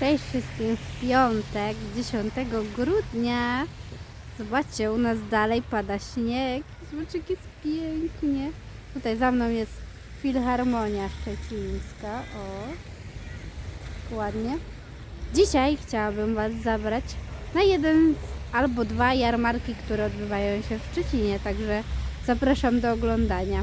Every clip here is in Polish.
Cześć wszystkim w piątek, 10 grudnia. Zobaczcie, u nas dalej pada śnieg. Zobaczcie, jak jest pięknie. Tutaj za mną jest Filharmonia Szczecińska. O, ładnie. Dzisiaj chciałabym Was zabrać na jeden albo dwa jarmarki, które odbywają się w Szczecinie. Także zapraszam do oglądania.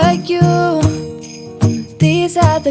These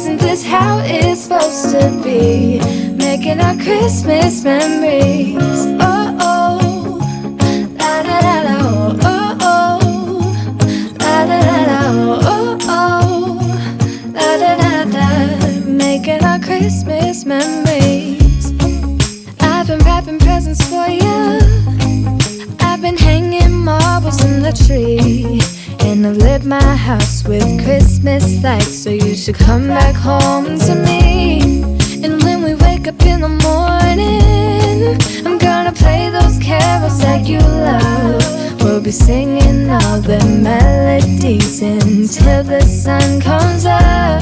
Isn't this how it's supposed to be? Making our Christmas memories. Oh, oh. La da da da, oh, oh. La da da oh, oh, oh. La da da da, making our Christmas memories. I've been wrapping presents for you. I've been hanging marbles in the tree. Lit my house with Christmas lights. So you should come back home to me. And when we wake up in the morning, I'm gonna play those carols that you love. We'll be singing all the melodies until the sun comes up.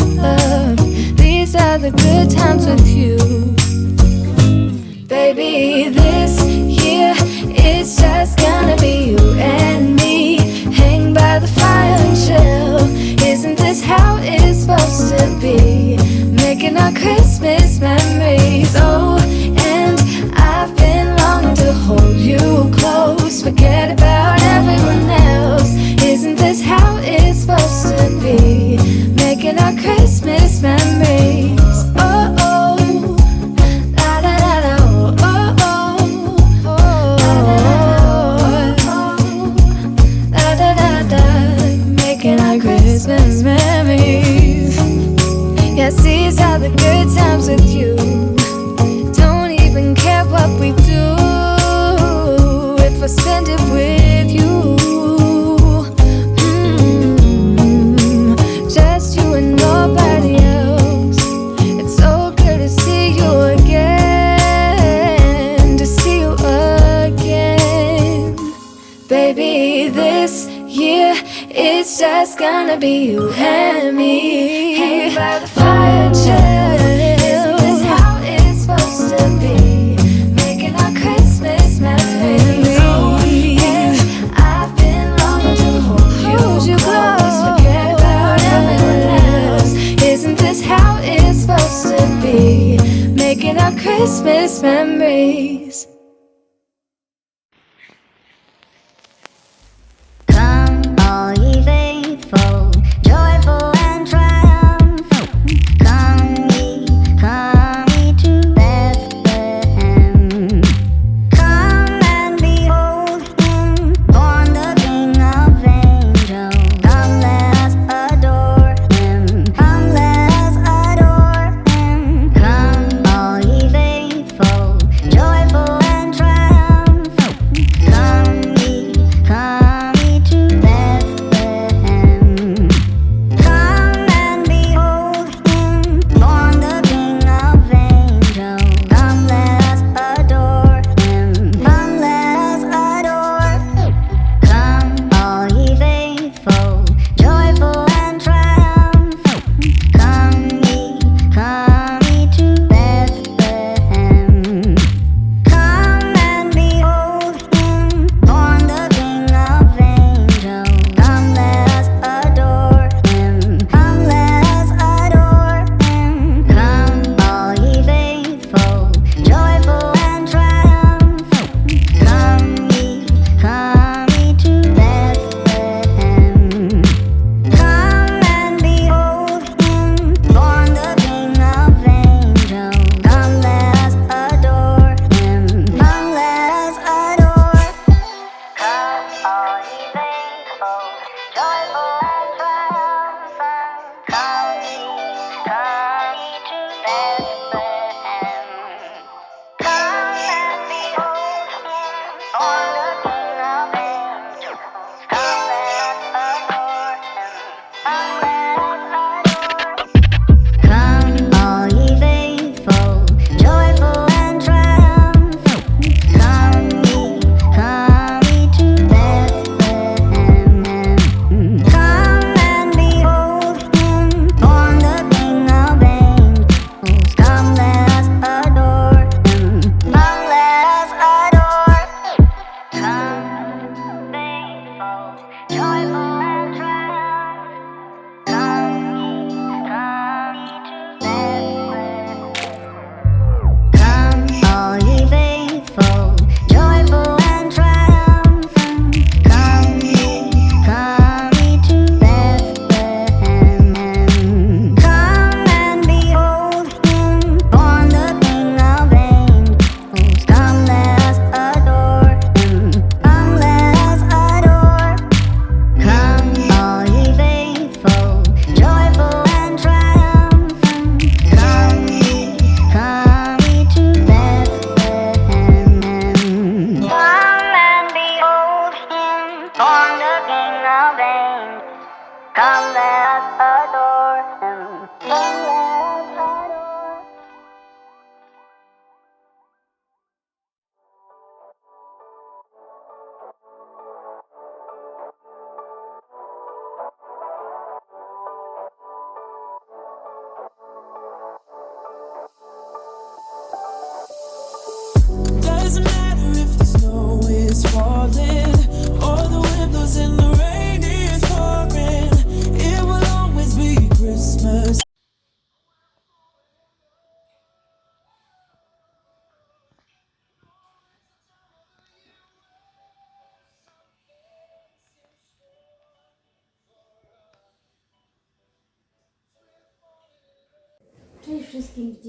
These are the good times with you. Baby, this supposed to be making our Christmas memories. Oh, and I've been longing to hold you close. Forget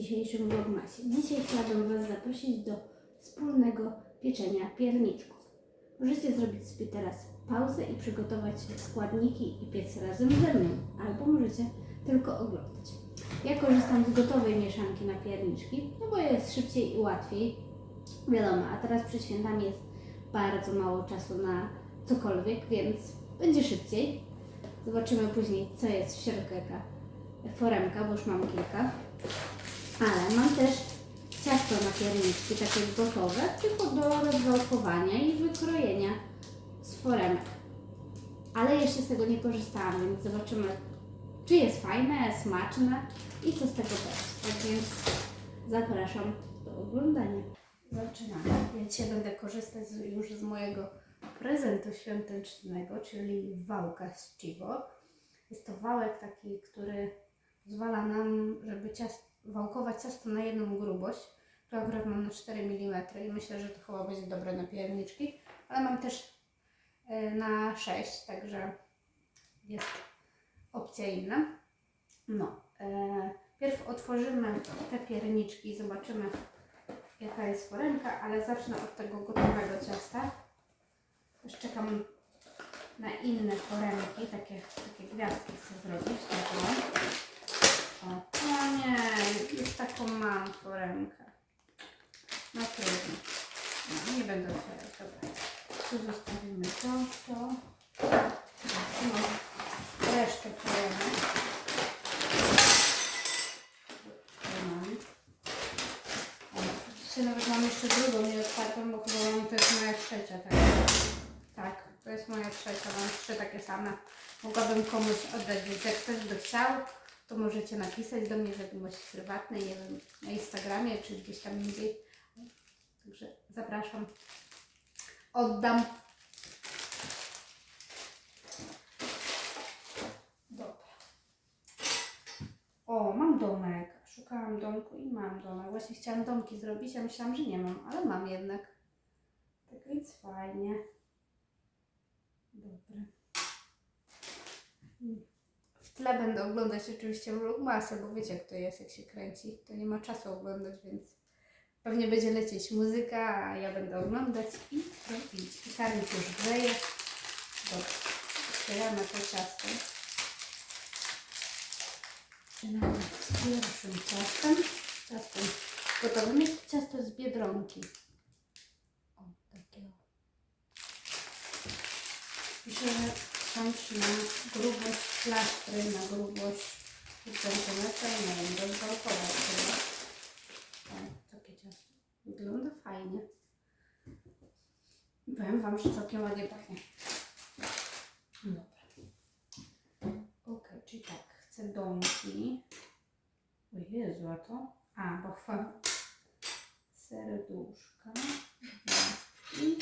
dzisiejszym Vlogmasie. Dzisiaj chciałabym Was zaprosić do wspólnego pieczenia pierniczków. Możecie zrobić sobie teraz pauzę i przygotować składniki i piec razem ze mną, albo możecie tylko oglądać. Ja korzystam z gotowej mieszanki na pierniczki, no bo jest szybciej i łatwiej, wiadomo, a teraz przed świętami jest bardzo mało czasu na cokolwiek, więc będzie szybciej. Zobaczymy później, co jest w środku, jaka foremka, bo już mam kilka ale mam też ciasto na pierniczki, takie gotowe, tylko do rozwałkowania i wykrojenia z foremek. Ale jeszcze z tego nie korzystałam, więc zobaczymy, czy jest fajne, smaczne i co z tego będzie. Tak więc zapraszam do oglądania. Zaczynamy, więc się będę korzystać już z mojego prezentu świątecznego, czyli wałka z Chibo. Jest to wałek taki, który pozwala nam, żeby ciasto wałkować ciasto na jedną grubość. Tu akurat mam na 4 mm i myślę, że to chyba będzie dobre na pierniczki, ale mam też y, na 6, także jest opcja inna. No, e, pierw otworzymy te pierniczki zobaczymy jaka jest foremka, ale zacznę od tego gotowego ciasta. Też czekam na inne foremki, takie, takie gwiazdki chcę zrobić. Taką. O, no nie, już taką mam foremkę. No trudno. No, nie będę otwierać, dobra. Tu zostawimy to, to. No, resztę mam. Dzisiaj nawet mam jeszcze drugą nieotwartą, bo chyba mam, to jest moja trzecia. Tak, tak to jest moja trzecia, mam trzy takie same. Mogłabym komuś oddać, więc jak ktoś by chciał, to możecie napisać do mnie wiadomości prywatnej, nie wiem, na Instagramie czy gdzieś tam indziej. Także zapraszam. Oddam. Dobra. O, mam domek. Szukałam domku i mam domek. Właśnie chciałam domki zrobić, a myślałam, że nie mam, ale mam jednak. Tak więc fajnie. Dobra. Tle będę oglądać oczywiście vlogmasę, bo wiecie jak to jest, jak się kręci. To nie ma czasu oglądać, więc pewnie będzie lecieć muzyka, a ja będę oglądać i robić. Piekarnik już grzeje. Dobra. Otwieramy to ciasto. Zaczynamy z pierwszym ciastem. Ciastem gotowym jest to ciasto z Biedronki. O, takie o. Piszę, na grubość plastry, na grubość centymetra, nie wiem, rozwałkować chyba. O, takie ciasto. Wygląda fajnie. Powiem Wam, że całkiem ładnie pachnie. Dobra. Ok, czyli tak, chcę domki. O Jezu, a to? A, bo chwała. Serduszka. Gwiazdki.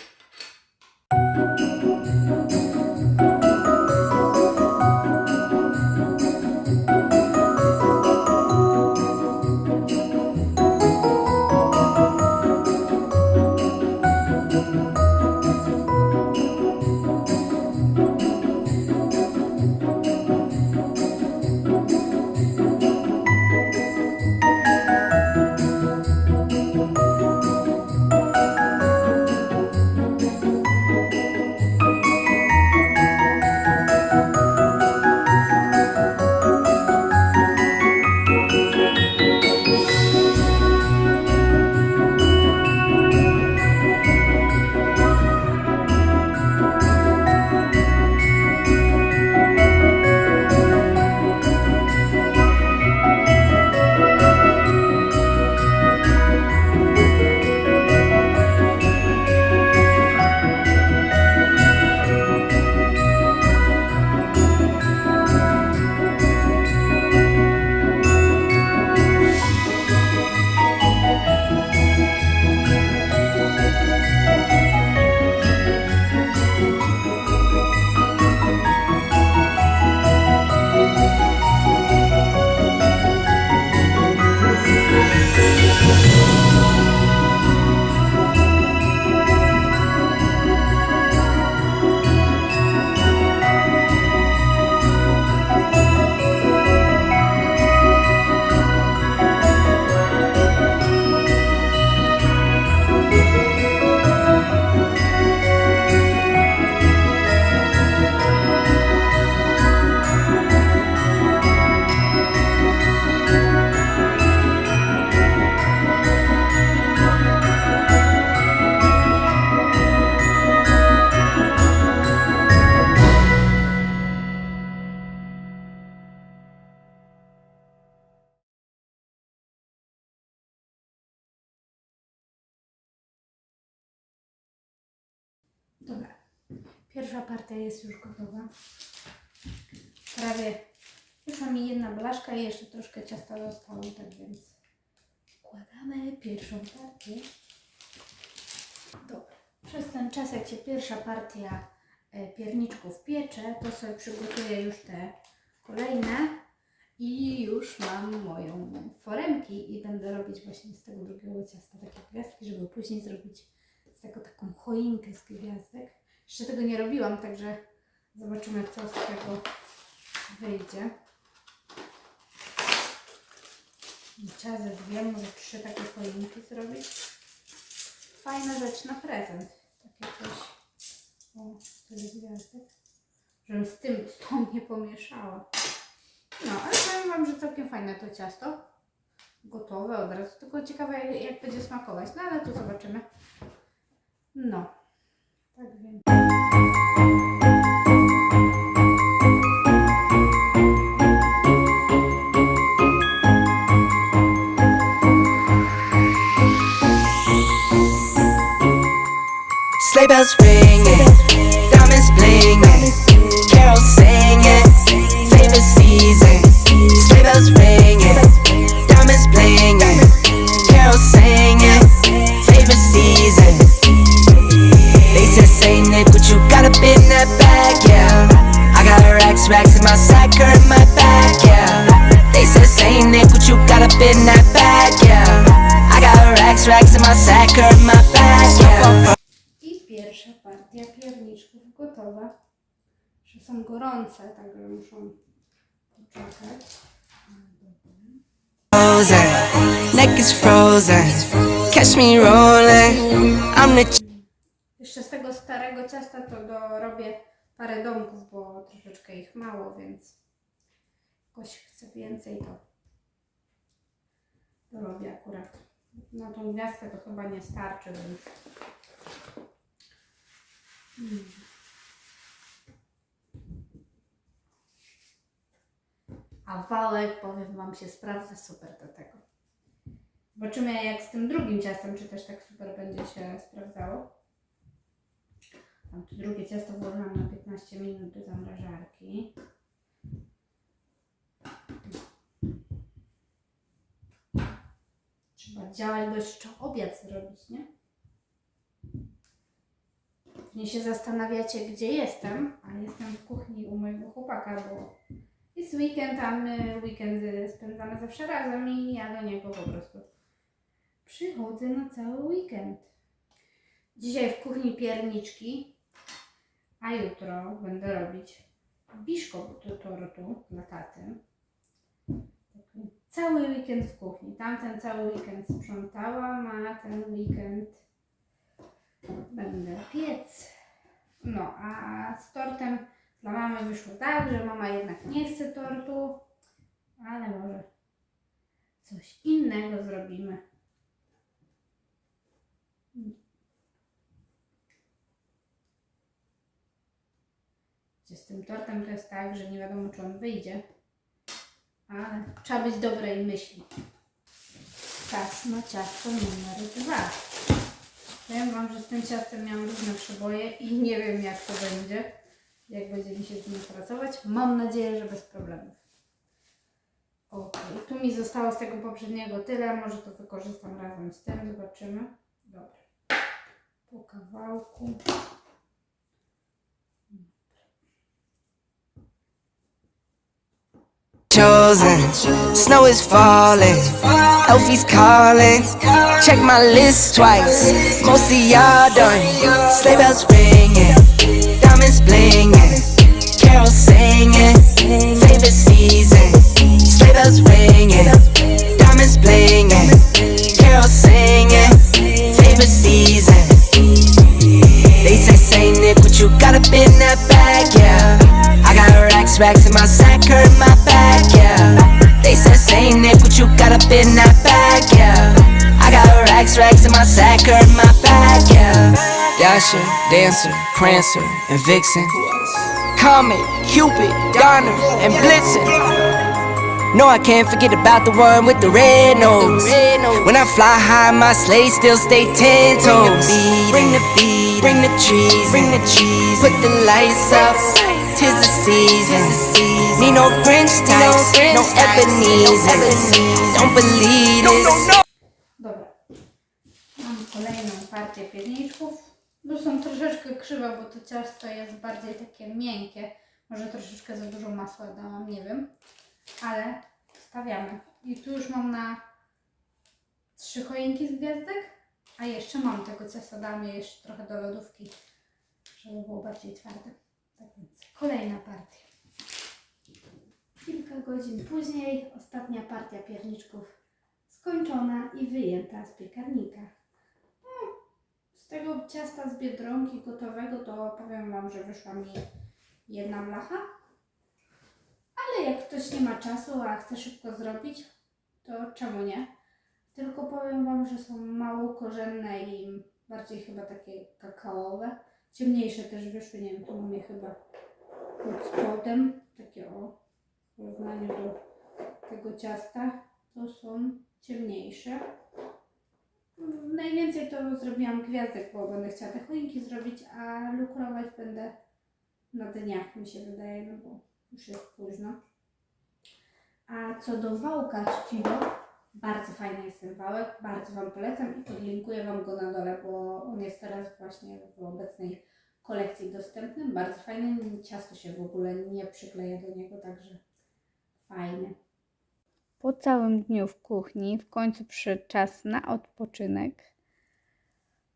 Pierwsza partia jest już gotowa. Prawie wyszła mi jedna blaszka i jeszcze troszkę ciasta zostało, tak więc wkładamy pierwszą partię. Dobra. Przez ten czas, jak się pierwsza partia e, pierniczków piecze, to sobie przygotuję już te kolejne i już mam moją foremki i będę robić właśnie z tego drugiego ciasta takie gwiazdki, żeby później zrobić z tego taką choinkę z gwiazdek. Jeszcze tego nie robiłam, także zobaczymy co z tego wyjdzie. Trzeba ze dwie, może trzy takie choinki zrobić. Fajna rzecz na prezent. Takie coś. O, tyle gwiazdek. Żebym z tym, z tą nie pomieszała. No, ale powiem Wam, że całkiem fajne to ciasto. Gotowe od razu. Tylko ciekawe jak, jak będzie smakować. No ale tu zobaczymy. No. Tak więc. Sleigh bells ringing, diamonds blinging, carols singing, favorite season. Sleigh bells ringing, gorące, także muszą poczekać. frozen, neck is frozen. Catch me rolling. I'm the Jeszcze z tego starego ciasta to dorobię parę domków, bo troszeczkę ich mało, więc ktoś chce więcej, to dorobię akurat. Na tą gwiazdkę to chyba nie starczy, więc... Mm. A wałek, powiem Wam, się sprawdza super do tego. Zobaczymy jak z tym drugim ciastem, czy też tak super będzie się sprawdzało. Tam to drugie ciasto włożyłam na 15 minut do zamrażarki. Trzeba działać, bo jeszcze obiad zrobić, nie? Pewnie się zastanawiacie, gdzie jestem, a jestem w kuchni u mojego chłopaka, bo jest weekend, a my weekendy spędzamy zawsze razem i ja do niego po prostu przychodzę na cały weekend. Dzisiaj w kuchni pierniczki, a jutro będę robić biszkopt do tortu dla taty. Cały weekend w kuchni. Tamten cały weekend sprzątałam, a ten weekend będę piec. No, a z tortem dla mamy wyszło tak, że mama jednak nie chce tortu, ale może coś innego zrobimy. Z tym tortem to jest tak, że nie wiadomo, czy on wyjdzie, ale trzeba być dobrej myśli. Czas na ciasto numer dwa. Powiem Wam, że z tym ciastem miałam różne przeboje i nie wiem, jak to będzie, jak będzie mi się z nim pracować. Mam nadzieję, że bez problemów. Ok, tu mi zostało z tego poprzedniego tyle, może to wykorzystam razem z tym, zobaczymy. Dobra, po kawałku. chosen. Snow is falling, Elfie's calling. Check my list twice, y'all done. Sleigh bells ringing, singing. Favorite season, bells ringing, diamonds blinging, singing. Favorite season. They say, say Nick, what you got up in that bag, yeah. I got a racks, racks in my sack, or in my bag, yeah. They say, say Nick, what you got up in that bag, yeah. I got a racks, racks in my sack, or in my bag, yeah. Dasher, Dancer, Prancer, and Vixen. Comet, Cupid, Donner, and Blitzen. No, I can't forget about the one with the red nose. When I fly high, my sleigh still stay ten toes. Bring the beat, Bring the trees, bring the trees. Put the lights up. Tis the season. Need no Grinch types, no Ebenezer. Don't believe this. Dobra. Mam kolejną partię pierniczków. No są troszeczkę krzywe, bo to ciasto jest bardziej takie miękkie. Może troszeczkę za dużo masła dałam, nie wiem. Ale stawiamy. I tu już mam na trzy choinki z gwiazdek. A jeszcze mam tego ciasta, dałam je jeszcze trochę do lodówki, żeby było bardziej twarde. Tak więc kolejna partia. Kilka godzin później ostatnia partia pierniczków skończona i wyjęta z piekarnika. Z tego ciasta z biedronki gotowego to powiem Wam, że wyszła mi jedna blacha. Ale jak ktoś nie ma czasu, a chce szybko zrobić, to czemu nie? Tylko powiem Wam, że są mało korzenne i bardziej chyba takie kakaowe. Ciemniejsze też wyszły, nie wiem, tu je chyba pod spodem, takie o w porównaniu do tego ciasta, to są ciemniejsze. Najwięcej to zrobiłam gwiazdek, bo będę chciała te choinki zrobić, a lukrować będę na dniach, mi się wydaje, no bo już jest późno. A co do wałka czcigo, bardzo fajny jest ten wałek, bardzo Wam polecam i podlinkuję Wam go na dole, bo on jest teraz właśnie w obecnej kolekcji dostępny. Bardzo fajny, ciasto się w ogóle nie przykleja do niego, także fajny. Po całym dniu w kuchni w końcu przyszedł czas na odpoczynek.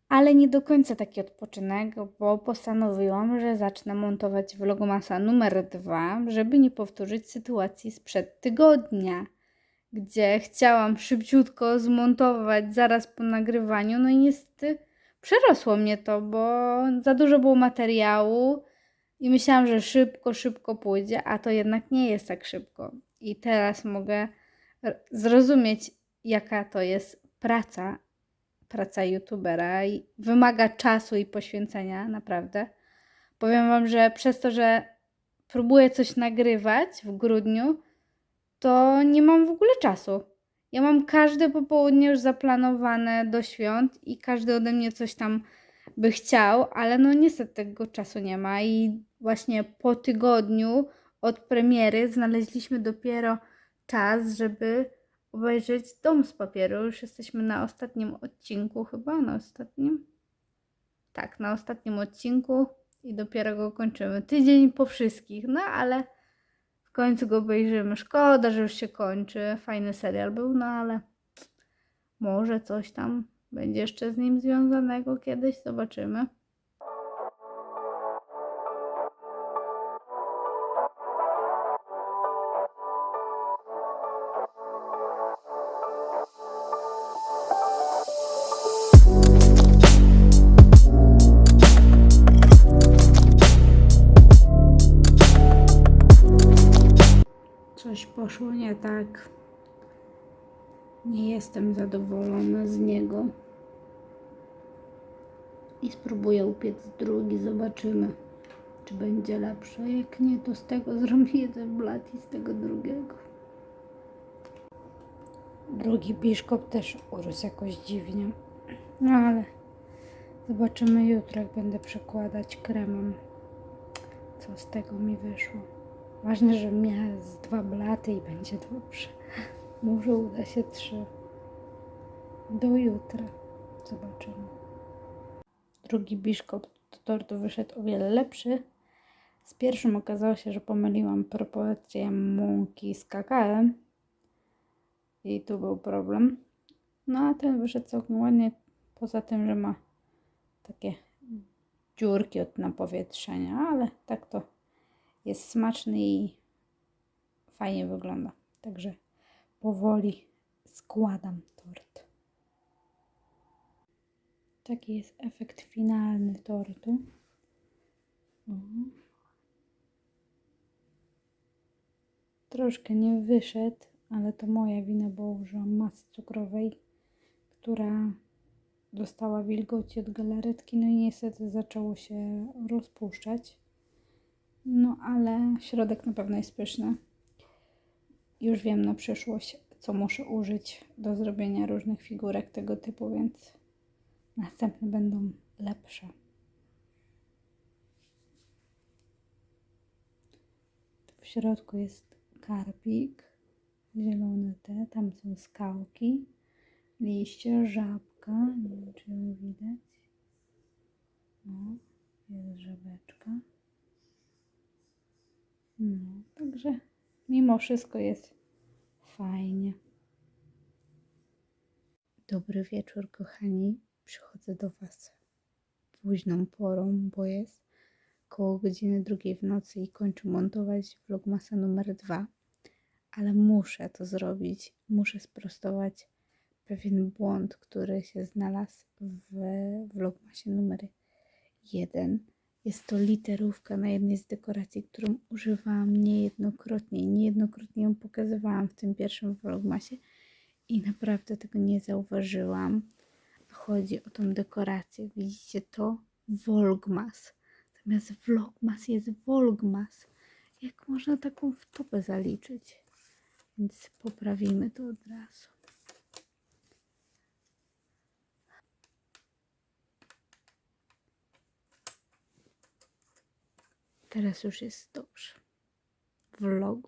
Ale nie do końca taki odpoczynek, bo postanowiłam, że zacznę montować vlogmasa numer dwa, żeby nie powtórzyć sytuacji sprzed tygodnia, gdzie chciałam szybciutko zmontować zaraz po nagrywaniu, no i niestety przerosło mnie to, bo za dużo było materiału i myślałam, że szybko, szybko pójdzie, a to jednak nie jest tak szybko. I teraz mogę zrozumieć, jaka to jest praca, praca youtubera i wymaga czasu i poświęcenia, naprawdę. Powiem Wam, że przez to, że próbuję coś nagrywać w grudniu, to nie mam w ogóle czasu. Ja mam każde popołudnie już zaplanowane do świąt i każdy ode mnie coś tam by chciał, ale no niestety tego czasu nie ma i właśnie po tygodniu od premiery znaleźliśmy dopiero czas, żeby obejrzeć Dom z papieru. Już jesteśmy na ostatnim odcinku chyba, na ostatnim. Tak, na ostatnim odcinku i dopiero go kończymy. Tydzień po wszystkich, no ale w końcu go obejrzymy. Szkoda, że już się kończy. Fajny serial był, no ale może coś tam będzie jeszcze z nim związanego kiedyś, zobaczymy. Nie jestem zadowolona z niego. I spróbuję upiec drugi, zobaczymy, czy będzie lepsze. Jak nie, to z tego zrobię jeden blat i z tego drugiego. Drugi biszkop też urósł jakoś dziwnie. No ale zobaczymy jutro, jak będę przekładać kremem, co z tego mi wyszło. Ważne, że miała z dwa blaty i będzie dobrze. Może uda się trzy. Do jutra. Zobaczymy. Drugi biszkop do tortu wyszedł o wiele lepszy. Z pierwszym okazało się, że pomyliłam proporcje mąki z kakałem. I tu był problem. No a ten wyszedł całkiem ładnie. Poza tym, że ma takie dziurki od napowietrzenia, ale tak to jest smaczny i fajnie wygląda. Także powoli składam tort. Taki jest efekt finalny tortu. Troszkę nie wyszedł, ale to moja wina, bo użyłam masy cukrowej, która dostała wilgoci od galaretki, no i niestety zaczęło się rozpuszczać. No ale środek na pewno jest pyszny już wiem na przyszłość, co muszę użyć do zrobienia różnych figurek tego typu, więc następne będą lepsze. Tu w środku jest karpik, zielony te, tam są skałki, liście, żabka, nie wiem czy ją widać. No, jest żabeczka. No, także mimo wszystko jest fajnie. Dobry wieczór, kochani. Przychodzę do Was późną porą, bo jest koło godziny drugiej w nocy i kończę montować vlogmasa numer dwa. Ale muszę to zrobić. Muszę sprostować pewien błąd, który się znalazł w vlogmasie numer jeden. Jest to literówka na jednej z dekoracji, którą używałam niejednokrotnie niejednokrotnie ją pokazywałam w tym pierwszym vlogmasie i naprawdę tego nie zauważyłam. Chodzi o tą dekorację. Widzicie to? Volgmas. Zamiast vlogmas jest volgmas. Jak można taką wtopę zaliczyć? Więc poprawimy to od razu. Teraz już jest dobrze. Vlog